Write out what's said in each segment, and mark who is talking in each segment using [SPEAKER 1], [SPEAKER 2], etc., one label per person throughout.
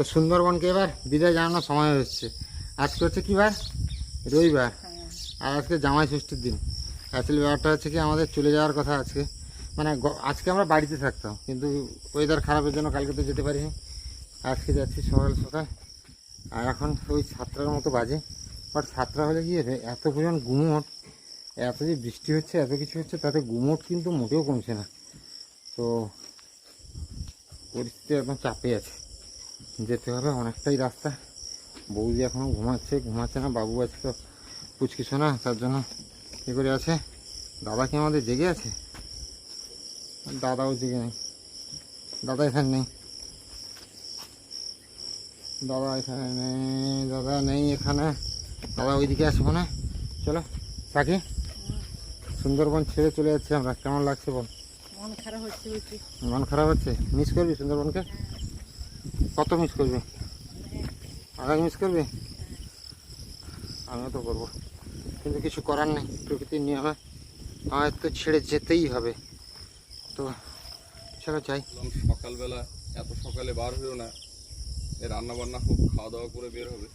[SPEAKER 1] তো সুন্দরবনকে এবার বিদায় জানানোর সময় হচ্ছে। আজকে হচ্ছে কি বার? রবিবার। আর আজকে জামাই ষষ্ঠীর দিন। অ্যাকচুয়ালি ব্যাপারটা হচ্ছে কি, আমাদের চলে যাওয়ার কথা আজকে। মানে আজকে আমরা বাড়িতে থাকতাম, কিন্তু ওয়েদার খারাপের জন্য কালকে তো যেতে পারিনি। আজকে যাচ্ছি সকাল সকাল। আর এখন ওই সাতটার মতো বাজে। বাট সাতটা হলে কি হবে এত পরিমাণ গুমোট। এত যে বৃষ্টি হচ্ছে, এত কিছু হচ্ছে, তাতে গুমোট কিন্তু মোটেও কমছে না। তো পরিস্থিতি একদম চাপে আছে। যেতে হবে। অনেকটাই রাস্তা। বৌদি এখনও ঘুমাচ্ছে ঘুমাচ্ছে না বাবু আছে তো পুচকি শোনা তার জন্য কী করে আছে। দাদা কি আমাদের জেগে আছে? দাদাও জেগে নেই। দাদা এখানে নেই। দাদা এখানে নেই দাদা নেই এখানে। দাদা ওইদিকে মনে হয়। চলো থাকি সুন্দরবন ছেড়ে চলে যাচ্ছি আমরা। কেমন লাগছে বল?
[SPEAKER 2] মন খারাপ হচ্ছে
[SPEAKER 1] মন খারাপ হচ্ছে? মিস করবি সুন্দরবনকে? কত মিস করবে? আগে মিস করবে? আমিও তো করব। কিন্তু কিছু করার নেই প্রকৃতির নিয়মে। আমাদের তো ছেড়ে যেতেই হবে। তো চলো যাই।
[SPEAKER 3] বললাম সকালবেলা এত সকালে বার হইও না। রান্না বান্না হোক খাওয়া দাওয়া করে বের হবে।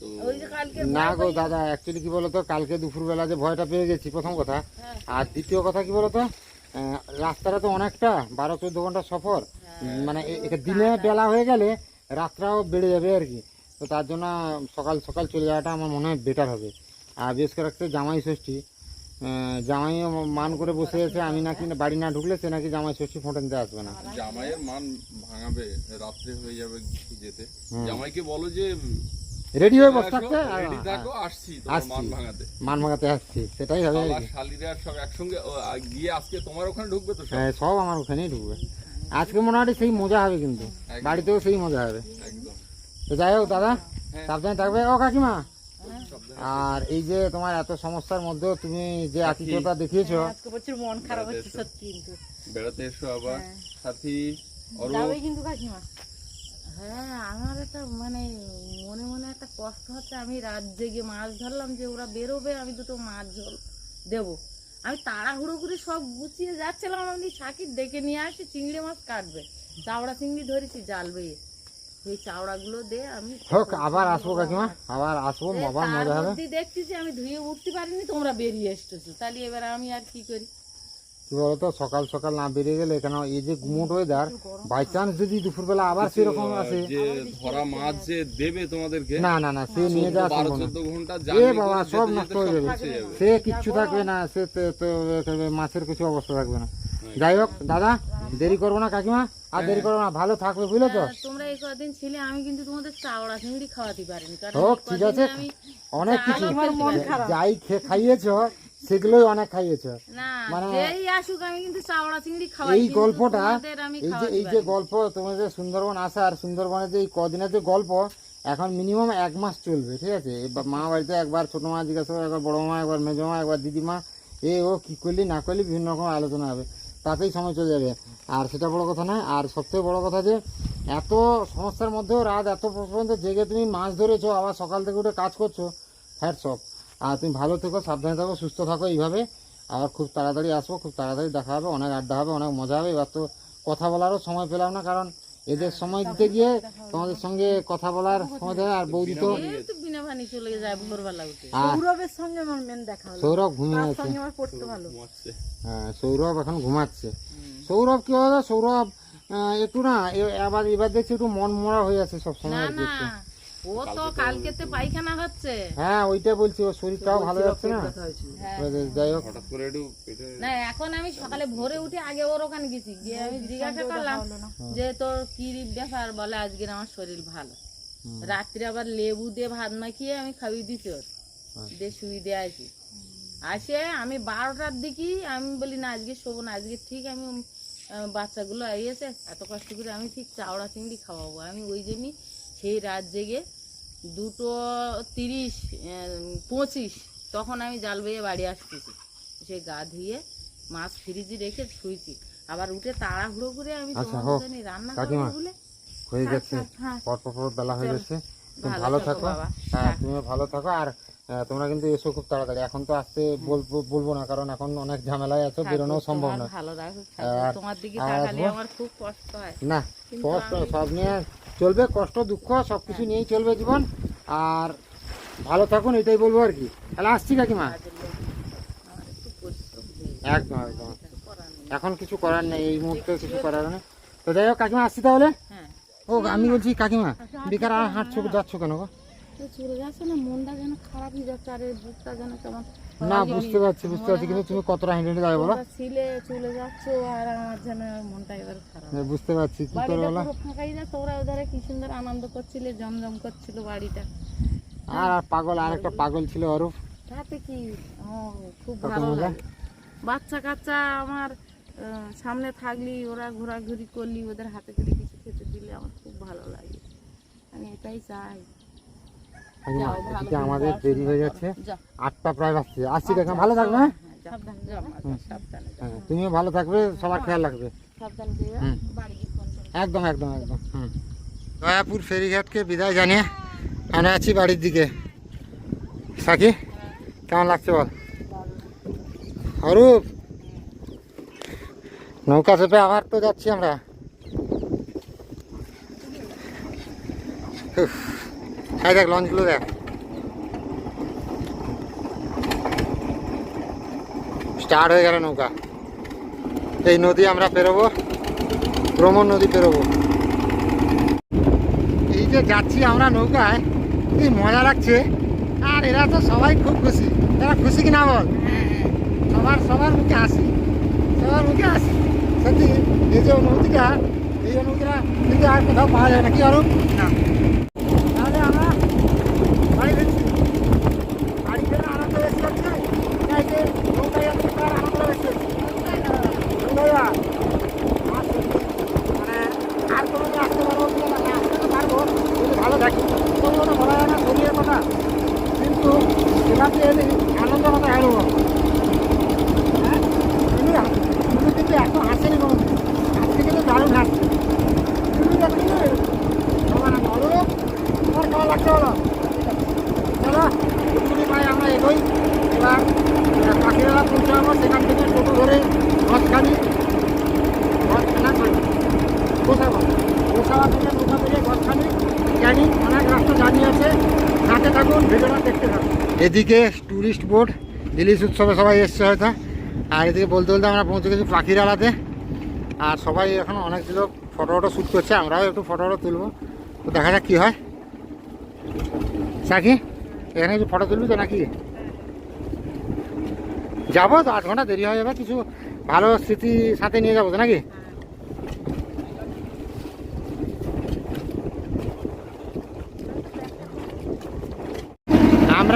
[SPEAKER 3] তো
[SPEAKER 2] ওই যে কালকে
[SPEAKER 1] না গো দাদা অ্যাকচুয়ালি কি বলতো কালকে দুপুরবেলা যে ভয়টা পেয়ে গেছি প্রথম কথা।
[SPEAKER 2] হ্যাঁ।
[SPEAKER 1] আর দ্বিতীয় কথা কি বলতো? রাস্তাটা তো অনেকটা বারো চোদ্দ ঘণ্টা সফর।
[SPEAKER 2] হ্যাঁ।
[SPEAKER 1] মানে দিনে বেলা হয়ে গেলে রাতটাও বেড়ে যাবে আর কি। তো তার জন্য সকাল সকাল চলে যাওয়াটা আমার মনে হয় বেটার হবে। আর বিশেষ করে একটা জামাই ষষ্ঠী। জামাইও মান করে বসে আছে আমি নাকি বাড়ি না ঢুকলে সে নাকি জামাই ষষ্ঠী ফোঁটা নিতে আসবে না।
[SPEAKER 3] জামাইয়ের মান ভাঙাবে রাত্রে হয়ে যাবে যেতে। জামাইকে বলো যে
[SPEAKER 1] রেডি হয়ে বসে
[SPEAKER 3] রেডি থাকো আসছি মান ভাঙাতে।
[SPEAKER 1] মান ভাঙাতে আসছি সেটাই হবে আর
[SPEAKER 3] শালা
[SPEAKER 1] কি।
[SPEAKER 3] শালিরা সব একসঙ্গে গিয়ে আজকে তোমার ওখানে ঢুকবে তো
[SPEAKER 1] হ্যাঁ, সব আমার ওখানেই ঢুকবে। আজকে মনে হয় সেই মজা হবে কিন্তু। বাড়িতেও সেই মজা হবে। তো যাই হোক দাদা
[SPEAKER 3] হ্যাঁ।
[SPEAKER 1] সাবধানে থাকবে। ও কাকিমা। আর এই যে তোমার এত সমস্যার মধ্যেও তুমি যে আতিথ্যতা দেখিয়েছো।
[SPEAKER 2] হ্যাঁ, আজকে প্রচুর মন খারাপ হচ্ছে সত্যি কিন্তু।
[SPEAKER 3] বেড়াতে এসো আবার।
[SPEAKER 2] হ্যাঁ।
[SPEAKER 3] সাথী অরূপ।
[SPEAKER 2] কিন্তু কাকিমা। হ্যাঁ আমার একটা মানে মনে মনে একটা কষ্ট হচ্ছে। আমি রাত জেগে মাছ ধরলাম যে ওরা বেরোবে আমি দুটো মাছ ঝোল দেবো। আমি তাড়াহুড়ো করে সব গুছিয়ে যাচ্ছিলাম আমি সাকির ডেকে নিয়ে আসি চিংড়ি মাছ কাটবে। চাওড়া চিংড়ি ধরেছি জাল বেয়ে সেই চাওড়াগুলো দে আমি
[SPEAKER 1] হোক আবার আসব কাকিমা আবার। আসব মজা হবে।
[SPEAKER 2] দেখতেছি আমি ধুয়ে উঠতে পারিনি তোমরা বেরিয়ে এসতেছো তাহলে এবার আমি আর কি করি?
[SPEAKER 1] কি বলতো সকাল সকাল না বেরিয়ে গেলে কেন? এই যে গুমোট ওয়েদার বাই চান্স যদি দুপুরবেলা আবার সেরকম আসে।
[SPEAKER 3] যে ধরা মাছ যে দেবে তোমাদেরকে
[SPEAKER 1] না না না সে নিয়ে যাওয়া সম্ভব না।
[SPEAKER 3] ঘণ্টা
[SPEAKER 1] এ বাবা সব নষ্ট হয়ে যাবে। সে কিচ্ছু থাকবে না সে মাছের কিছু অবস্থা থাকবে না। যাই হোক দাদা দেরি করব না কাকিমা আর দেরি করব না ভালো থাকবে বুঝলে তো?
[SPEAKER 2] তোমরা এই কদিন ছিলে আমি কিন্তু তোমাদের চাওড়া চিংড়ি খাওয়াতে পারিনি
[SPEAKER 1] হোক ঠিক আছে। অনেক কিছু
[SPEAKER 2] মন।
[SPEAKER 1] যাই খেয়ে খাইয়েছো সেগুলোই অনেক খাইয়েছো। মানে-
[SPEAKER 2] যেই আসুক আমি কিন্তু চাওড়া চিংড়ি খাওয়াই
[SPEAKER 1] এই গল্পটা এই যে এই যে গল্প তোমাদের সুন্দরবন আসার সুন্দরবনের যে এই কদিনের যে গল্প এখন মিনিমাম এক মাস চলবে ঠিক আছে? মা বাড়িতে একবার ছোট মা জিজ্ঞাসা করে একবার বড় মা একবার মেজো মা একবার দিদিমা এ ও কি করলি না করলি বিভিন্ন রকম আলোচনা হবে। তাতেই সময় চলে যাবে। আর সেটা বড় কথা নয় আর সবথেকে বড় কথা যে এত সমস্যার মধ্যেও রাত এত পর্যন্ত জেগে তুমি মাছ ধরেছো আবার সকাল থেকে উঠে কাজ করছ হ্যাট সব আর তুমি ভালো থেকো সাবধানে থাকো সুস্থ থাকো এইভাবে। আবার খুব তাড়াতাড়ি আসব খুব তাড়াতাড়ি দেখা হবে অনেক আড্ডা হবে অনেক মজা হবে। এবার তো কথা বলারও সময় পেলাম না কারণ এদের সময় দিতে গিয়ে তোমাদের সঙ্গে কথা বলার সময় দেয় আর বৌদি তো
[SPEAKER 2] মেন
[SPEAKER 1] সৌরভ ঘুমিয়ে আছে। হ্যাঁ সৌরভ এখন ঘুমাচ্ছে। সৌরভ কি হবে সৌরভ একটু না আবার এবার দেখছি একটু মন মরা হয়ে আছে সবসময়।
[SPEAKER 2] ও তো কালকেতে পায়খানা হচ্ছে।
[SPEAKER 1] হ্যাঁ ওইটাই বলছি ওর শরীরটাও ভালো যাচ্ছে না?
[SPEAKER 2] হ্যাঁ।
[SPEAKER 1] যাই হোক।
[SPEAKER 3] হঠাৎ করে একটু
[SPEAKER 2] না এখন আমি সকালে ভোরে উঠে আগে ওর ওখানে গেছি। গিয়ে আমি জিজ্ঞাসা করলাম যে তোর কি ব্যাপার? বলে আজকের আমার শরীর ভালো। রাত্রে আবার লেবু দিয়ে ভাত মাখিয়ে আমি খাইয়ে দিছি ওর। দিয়ে শুই দিয়ে আসি। আসে আমি বারোটার দিকেই আমি বলি না আজকে শোবো না আজকে ঠিক আমি বাচ্চাগুলো এসে এত কষ্ট করে আমি ঠিক চাওড়া চিংড়ি খাওয়াবো। আমি ওই জন্যই সেই রাত জেগে দুটো তিরিশ পঁচিশ তখন আমি জাল বেয়ে বাড়ি আসতেছি। সে গা ধুয়ে মাছ ফ্রিজে রেখে শুয়েছি আবার উঠে তাড়াহুড়ো করে আমি
[SPEAKER 1] আচ্ছা,
[SPEAKER 2] রান্না। বলে।
[SPEAKER 1] হয়ে যাচ্ছে
[SPEAKER 2] হ্যাঁ।
[SPEAKER 1] পর পর বেলা হয়ে গেছে। তুমি
[SPEAKER 2] ভালো থাকো।
[SPEAKER 1] হ্যাঁ। তুমিও ভালো থাকো। আর তোমরা কিন্তু এসো খুব তাড়াতাড়ি। এখন তো আসতে বলব বলব না কারণ এখন অনেক ঝামেলায় আছো বেরোনো সম্ভব না।
[SPEAKER 2] ভালো তোমার দিকে তাকালে আমার খুব কষ্ট হয়।
[SPEAKER 1] না কষ্ট সব নিয়ে চলবে কষ্ট দুঃখ সব কিছু নিয়েই চলবে জীবন। আর ভালো থাকুন এটাই বলব আর কি। তাহলে আসছি কাকিমা?
[SPEAKER 2] হয়ে
[SPEAKER 1] একদম একদম। এখন কিছু করার নেই এই মুহূর্তে কিছু করার নেই। তো যাই হোক কাকিমা আসছি তাহলে?
[SPEAKER 2] হ্যাঁ।
[SPEAKER 1] ও আমি বলছি কাকিমা বেকার আর হাঁটছো যাচ্ছ কেন গো?
[SPEAKER 2] চলে যাচ্ছে না মনটা যেন খারাপ হয়ে যাচ্ছে আর বুকটা যেন কেমন
[SPEAKER 1] না বুঝতে পারছি বুঝতে পারছি কিন্তু তুমি কতটা হেঁটে হেঁটে যাবে বলো
[SPEAKER 2] ছিলে চলে যাচ্ছ আর আমার যেন মনটা এবার খারাপ।
[SPEAKER 1] বুঝতে পারছি কি করে
[SPEAKER 2] বাড়িটা
[SPEAKER 1] বলো?
[SPEAKER 2] পুরো ফাঁকাই যা তোরা ওধারে কি সুন্দর আনন্দ করছিলে জমজম করছিল বাড়িটা।
[SPEAKER 1] আর পাগল আর একটা পাগল ছিল অরূপ।
[SPEAKER 2] তাতে কি? ও, খুব ভালো লাগে। বাচ্চা কাচ্চা আমার সামনে থাকলি ওরা ঘোরাঘুরি করলি ওদের হাতে করে কিছু খেতে দিলে আমার খুব ভালো লাগে। আমি এটাই চাই।
[SPEAKER 1] এদিকে আমাদের দেরি হয়ে যাচ্ছে। আটটা প্রায় বাজছে। আসছি কাকিমা ভালো থাকবে হ্যাঁ। হ্যাঁ তুমিও ভালো থাকবে সবার খেয়াল রাখবে। একদম একদম একদম হুম। দয়াপুর ফেরিঘাটকে বিদায় জানিয়ে আমরা আছি বাড়ির দিকে। সাকি কেমন লাগছে বল? অরূপ নৌকা চেপে আবার তো যাচ্ছি আমরা। এই দেখ লঞ্চগুলো দেখ। স্টার্ট হয়ে গেল নৌকা। এই নদী আমরা পেরোবো, ভ্রমণ নদী পেরোবো। এই যে যাচ্ছি আমরা নৌকায়, কি মজা লাগছে। আর এরা তো সবাই খুব খুশি। এরা খুশি কি না বল? সবার সবার মুখে হাসি। সবার মুখে হাসি। সত্যি, এই যে অনুভূতিটা, এই অনুভূতিটা কিন্তু আর কোথাও পাওয়া যায় না। কি আরও না তাহলে আমরা বাড়ি ফিরছি বাড়ি ফেরার আনন্দ বেশি হচ্ছে না এই যে নৌকায় যাচ্ছি তার আনন্দ বেশি হচ্ছে নৌকায় আর সত্যি মানে আর কোনো দিন আসতে পারব কি না না আসতে তো পারব যদি ভালো থাকি তবু কোনো বলা যায় না শরীরের কথা কিন্তু এখানে এলে আনন্দ কথা হারবো হ্যাঁ তুমি তুমি কিন্তু এত হাসেনি কোনো আজকে কিন্তু দারুণ হাসছে তুমি দেখি তোমার বলো তোমার কেমন লাগছে বলো চলো তুমি ভাই আমরা এগোই এবার পাখিরা পৌঁছাবো সেখান থেকে টোটো ধরে ঘরখানি ঘরখানা সরি গোসাবা গোসাবা থেকে নৌকা পেরিয়ে ঘরখানি জানি অনেক রাস্তা জানি আছে হাতে থাকুন ভিডিওটা দেখতে থাকুন এদিকে টুরিস্ট বোর্ড ইলিশ উৎসবে সবাই এসছে হয়তো। আর এদিকে বলতে বলতে আমরা পৌঁছে গেছি পাখির আলাতে আর সবাই এখন অনেক লোক ফটো ফটো শ্যুট করছে, আমরাও একটু ফটো ফটো তুলবো। তো দেখা যাক কী হয়। সাকি, এখানে কিছু ফটো তুলবি তো নাকি? যাব তো, আধ ঘণ্টা দেরি হয়ে যাবে, কিছু ভালো স্মৃতি সাথে নিয়ে যাব তো নাকি?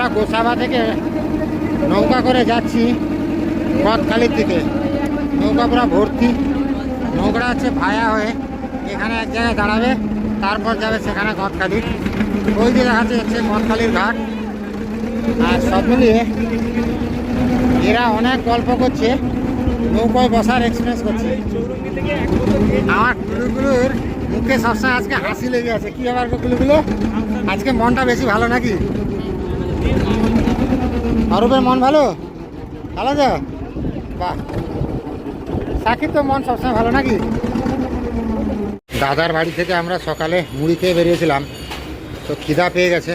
[SPEAKER 1] আমরা গোসাবা থেকে নৌকা করে যাচ্ছি গদখালির দিকে। নৌকা পুরো ভর্তি। নৌকাটা হচ্ছে ভায়া হয়ে এখানে এক জায়গায় দাঁড়াবে, তারপর যাবে সেখানে গদখালি ওই যে দেখা যাচ্ছে গদখালির ঘাট। আর সব মিলিয়ে এরা অনেক গল্প করছে, নৌকায় বসার এক্সপিরিয়েন্স করছে। আমার গুলুগুলোর মুখে সবসময় আজকে হাসি লেগে আছে। কি ব্যাপার গো আজকে মনটা বেশি ভালো নাকি? অরূপের মন ভালো? ভালো যা বাহ। সাকিব তো মন সবসময় ভালো নাকি? দাদার বাড়ি থেকে আমরা সকালে মুড়ি খেয়ে বেরিয়েছিলাম, তো খিদা পেয়ে গেছে।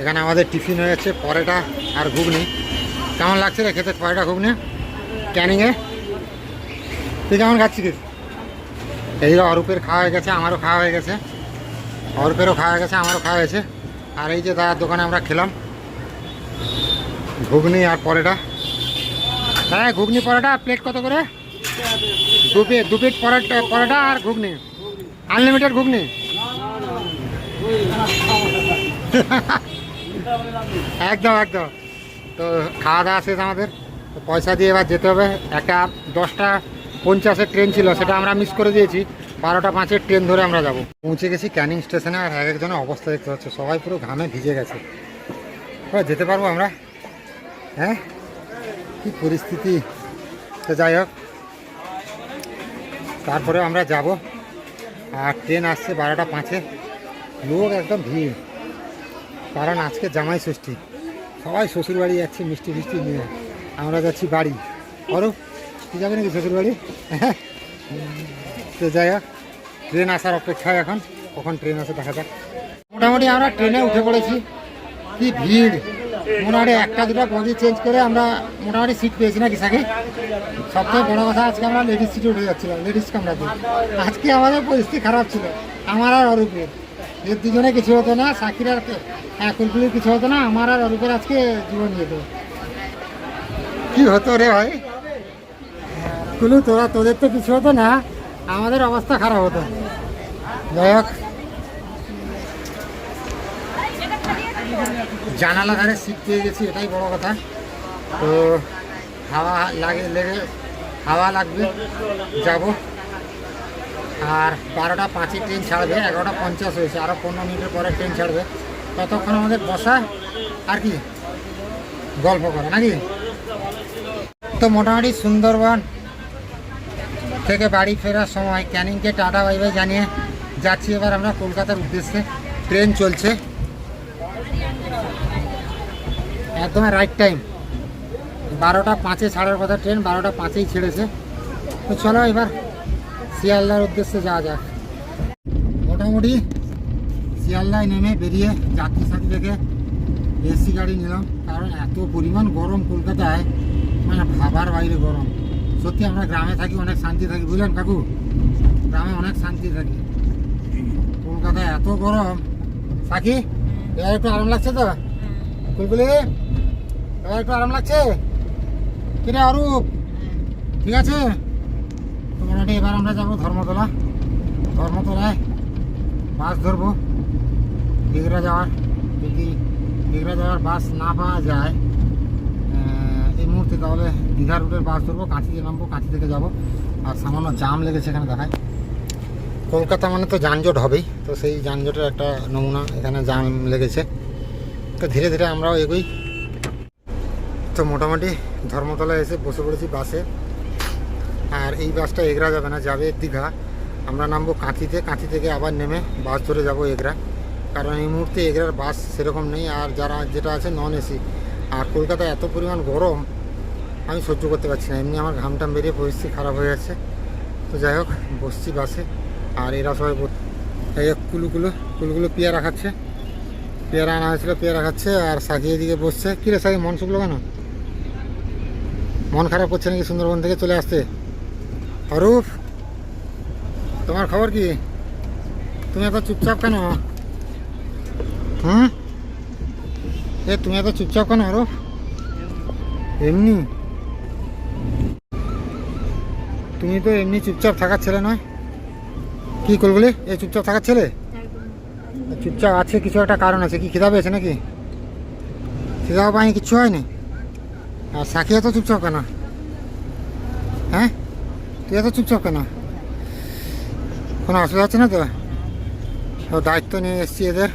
[SPEAKER 1] এখানে আমাদের টিফিন হয়ে যাচ্ছে, পরেটা আর ঘুগনি। কেমন লাগছে রে খেতে, পরেটা, ঘুগনি? ক্যানিংয়ে? তুই কেমন খাচ্ছিস? এইদিকে অরূপের খাওয়া হয়ে গেছে, আমারও খাওয়া হয়ে গেছে। অরূপেরও খাওয়া হয়ে গেছে, আমারও খাওয়া হয়েছে আর এই যে দাদার দোকানে আমরা খেলাম ঘুগনি আর পরোটা? হ্যাঁ ঘুগনি, পরোটা প্লেট কত করে? দু প্লেট দু প্লেট পরোটা পরোটা আর ঘুগনি। আনলিমিটেড ঘুগনি? একদম একদম। তো খাওয়া দাওয়া শেষ আমাদের। পয়সা দিয়ে এবার যেতে হবে। একটা দশটা পঞ্চাশের ট্রেন ছিল, সেটা আমরা মিস করে দিয়েছি। বারোটা পাঁচের ট্রেন ধরে আমরা যাব। পৌঁছে গেছি ক্যানিং স্টেশনে আর এক একজনের অবস্থা দেখতে পাচ্ছ। সবাই পুরো ঘামে ভিজে গেছে। যেতে পারব আমরা। হ্যাঁ? কি পরিস্থিতি? তো যাই হোক। তারপরে আমরা যাব। আর ট্রেন আসছে বারোটা পাঁচে। লোক একদম ভিড়। কারণ আজকে জামাই ষষ্ঠী। সবাই শ্বশুর বাড়ি যাচ্ছে মিষ্টি ফিষ্টি নিয়ে। আমরা যাচ্ছি বাড়ি। বলো তুই যাবে নাকি শ্বশুর বাড়ি তো যাই হোক। ট্রেন আসার অপেক্ষায় এখন। কখন ট্রেন আসে দেখা যাক। মোটামুটি আমরা ট্রেনে উঠে পড়েছি। কি ভিড়? মোটামুটি একটা, দুটো বগি চেঞ্জ করে আমরা মোটামুটি সিট পেয়েছি নাকি সাকে সবথেকে বড় কথা আজকে আমরা লেডিস সিটে উঠে যাচ্ছিলাম লেডিস কামরাতে আজকে আমাদের পরিস্থিতি খারাপ ছিল, আমার আর অরূপের এর দুজনে কিছু হতো না সাকির আর কুলকুলির কিছু হতো না, আমার আর অরূপের আজকে জীবন যেত কি হতো রে ভাই? কুলু, তোরা, তোদের তো কিছু হতো না, আমাদের অবস্থা খারাপ হতো। যাই হোক জানালা ধারে সিট পেয়ে গেছি, এটাই বড় কথা। তো হাওয়া লাগে লেগে হাওয়া লাগবে। যাব। আর বারোটা পাঁচে ট্রেন ছাড়বে, এগারোটা পঞ্চাশ হয়েছে। আরও পনেরো মিনিটের পরে ট্রেন ছাড়বে। ততক্ষণ আমাদের বসা আর কি? গল্প করা, নাকি? তো মোটামুটি সুন্দরবন থেকে বাড়ি ফেরার সময় ক্যানিংকে টাটা বাই জানিয়ে যাচ্ছি। এবার আমরা কলকাতার উদ্দেশ্যে। ট্রেন চলছে। একদম রাইট টাইম বারোটা পাঁচে ছাড়ার কথা ট্রেন বারোটা পাঁচেই ছেড়েছে। তো চলো এবার শিয়ালদার উদ্দেশ্যে যাওয়া যাক। মোটামুটি শিয়ালদায় নেমে বেরিয়ে যাত্রী সাথী থেকে এসি গাড়ি নিলাম। কারণ এত পরিমাণ গরম কলকাতায় মানে ভাবার বাইরে গরম। সত্যি আমরা গ্রামে থাকি, অনেক শান্তি থাকি। বুঝলেন কাকু? গ্রামে অনেক শান্তি থাকি। কলকাতায় এত গরম। সাকি এবার একটু আরাম লাগছে তো? কুলকুলি এবার একটু আরাম লাগছে? কিরে অরূপ? ঠিক আছে? মোটামুটি এবার আমরা যাব ধর্মতলা। ধর্মতলায় বাস ধরবো। দীঘরা যাওয়ার যদি দীঘরা যাওয়ার বাস না পাওয়া যায় এই মুহূর্তে তাহলে দীঘা রুটের বাস ধরবো কাঁচিতে নামবো কাঁচি থেকে যাব। আর সামান্য জাম লেগেছে এখানে দেখায়। কলকাতা মানে তো যানজট হবেই, তো সেই যানজটের একটা নমুনা এখানে জাম লেগেছে। তো ধীরে ধীরে আমরাও এগোই। তো মোটামুটি ধর্মতলায় এসে বসে পড়েছি বাসে। আর এই বাসটা এগরা যাবে না, যাবে দীঘা। আমরা নামবো কাঁথিতে, কাঁথি থেকে আবার নেমে বাস ধরে যাব এগরা। কারণ এই মুহূর্তে এগরার বাস সেরকম নেই, আর যারা, যেটা আছে নন এসি আর কলকাতায় এত পরিমাণ গরম, আমি সহ্য করতে পারছি না। এমনি আমার ঘামটাম বেরিয়ে পরিস্থিতি খারাপ হয়ে যাচ্ছে। তো যাই হোক, বসছি বাসে। আর এরা সবাই এই কুলুকুলো কুলুকুলো পেয়ারা খাচ্ছে। পেয়ারা আনা হয়েছিল, পেয়ারা খাচ্ছে আর সাকিয়ে এদিকে বসছে। কী রে সাকি, মন শুকলো কেন? মন খারাপ করছে নাকি সুন্দরবন থেকে চলে আসতে? অরূপ, তোমার খবর কি? তুমি এত চুপচাপ কেন? হুম? এ, তুমি এত চুপচাপ কেন অরূপ? এমনি? তুমি তো এমনি চুপচাপ থাকার ছেলে নয়। কি করবলে এই চুপচাপ থাকার ছেলে? চুপচাপ আছে কিছু একটা কারণ আছে। কি খিদা পেয়েছে নাকি? খিদা পায়নি কিচ্ছু হয়নি? আর সাকিয়া তো চুপচাপ কেন? হ্যাঁ? তুই এত চুপচাপ কেন? কোনো অসুবিধা হচ্ছে না তো? ও দায়িত্ব নিয়ে এসছি এদের।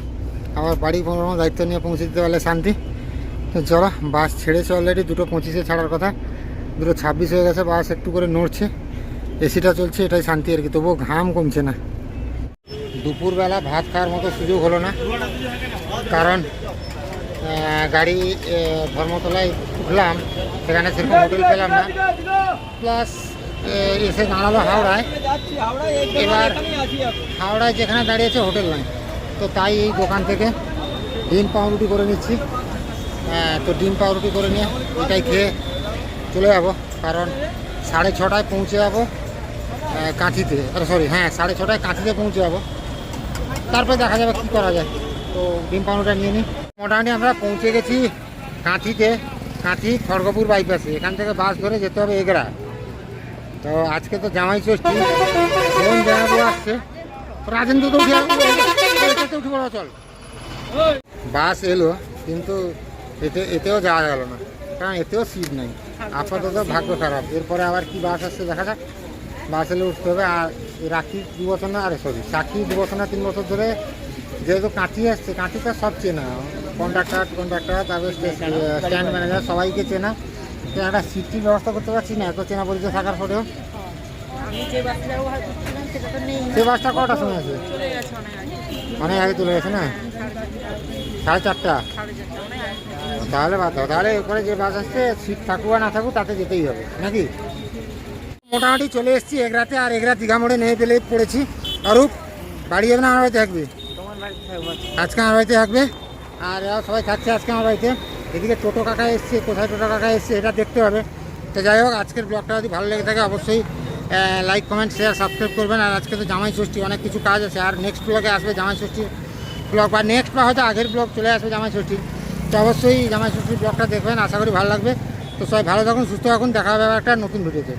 [SPEAKER 1] আবার বাড়ি পৌঁছানো দায়িত্ব নিয়ে পৌঁছে দিতে পারলে শান্তি। তো চলো বাস ছেড়েছে অলরেডি দুটো পঁচিশে ছাড়ার কথা। দুটো ছাব্বিশ হয়ে গেছে বাস একটু করে নড়ছে। এসিটা চলছে, এটাই শান্তি আর কি। তবুও ঘাম কমছে না। দুপুরবেলা ভাত খাওয়ার মতো সুযোগ হলো না। কারণ গাড়ি ধর্মতলায় উঠলাম, সেখানে সেরকম হোটেল পেলাম না। প্লাস এসে দাঁড়াল হাওড়ায়। এবার হাওড়ায় যেখানে দাঁড়িয়েছে হোটেল নয় তো তাই এই দোকান থেকে ডিম পাউরুটি করে নিচ্ছি। তো ডিম পাউরুটি করে নিয়ে এটাই খেয়ে চলে যাব। কারণ সাড়ে ছটায় পৌঁছে যাব। আরে সরি হ্যাঁ সাড়ে ছটায় কাঁথিতে পৌঁছে যাব। তারপরে দেখা যাবে কী করা যায়। তো ডিম পাউরুটা নিয়ে নিই মোটামুটি আমরা পৌঁছে গেছি কাঁথিতে। কাঁথি খড়গপুর বাইপাসে এখান থেকে বাস ধরে যেতে হবে এগরা। তো আজকে তো জামাই ষষ্ঠী। বোন জানাব আসছে। রাজেন্দ্র তো উঠে। উঠে পড়া, চল। বাস এলো, কিন্তু এতে, এতেও যাওয়া গেল না। কারণ এতেও সিট নেই। আপাতত ভাগ্য খারাপ। এরপরে আবার কি বাস আসছে দেখা যাক। বাস এলে উঠতে হবে আর রাখি দু বছর না আরে সরি সাক্ষী দু বছর না তিন বছর ধরে যেহেতু কাঁচি আসছে কাঁচিটা সব চেনা। কন্ডাক্টার কন্ডাক্টার তারপরে স্ট্যান্ড ম্যানেজার সবাইকে চেনা। তো একটা সিটির ব্যবস্থা করতে পারছি না এত চেনা পরিচয় থাকার পরেও।
[SPEAKER 2] সে বাসটা
[SPEAKER 1] কটার সময় আছে?
[SPEAKER 2] অনেক আগে।
[SPEAKER 1] চলে গেছে না? সাড়ে চারটা। তাহলে বাদ তাহলে এরপরে যে বাস আসছে সিট থাকুক আর না থাকুক তাতে যেতেই হবে নাকি? মোটামুটি চলে এসেছি এগরাতে আর এগরা দীঘা মোড়ে নেমে পেলে পড়েছি। অরূপ বাড়ি যাবে না আমার বাড়িতে থাকবে? আজকে আমার বাড়িতে থাকবে? আর এরা সবাই থাকছে আজকে আমার বাড়িতে। এদিকে টোটো কাকা এসছে কোথায় টোটো কাকা এসছে এটা দেখতে হবে। তো যাই হোক আজকের ব্লগটা যদি ভালো লেগে থাকে অবশ্যই লাইক কমেন্ট শেয়ার সাবস্ক্রাইব করবেন। আর আজকে তো জামাই ষষ্ঠী অনেক কিছু কাজ আছে। আর নেক্সট ব্লগে আসবে জামাই ষষ্ঠীর ব্লগ বা নেক্সট বা হয়তো আগের ব্লগ চলে আসবে জামাই ষষ্ঠীর তো অবশ্যই জামাই ষষ্ঠীর ব্লগটা দেখবেন আশা করি ভালো লাগবে। তো সবাই ভালো থাকুন সুস্থ থাকুন দেখা হবে একটা নতুন ভিডিওতে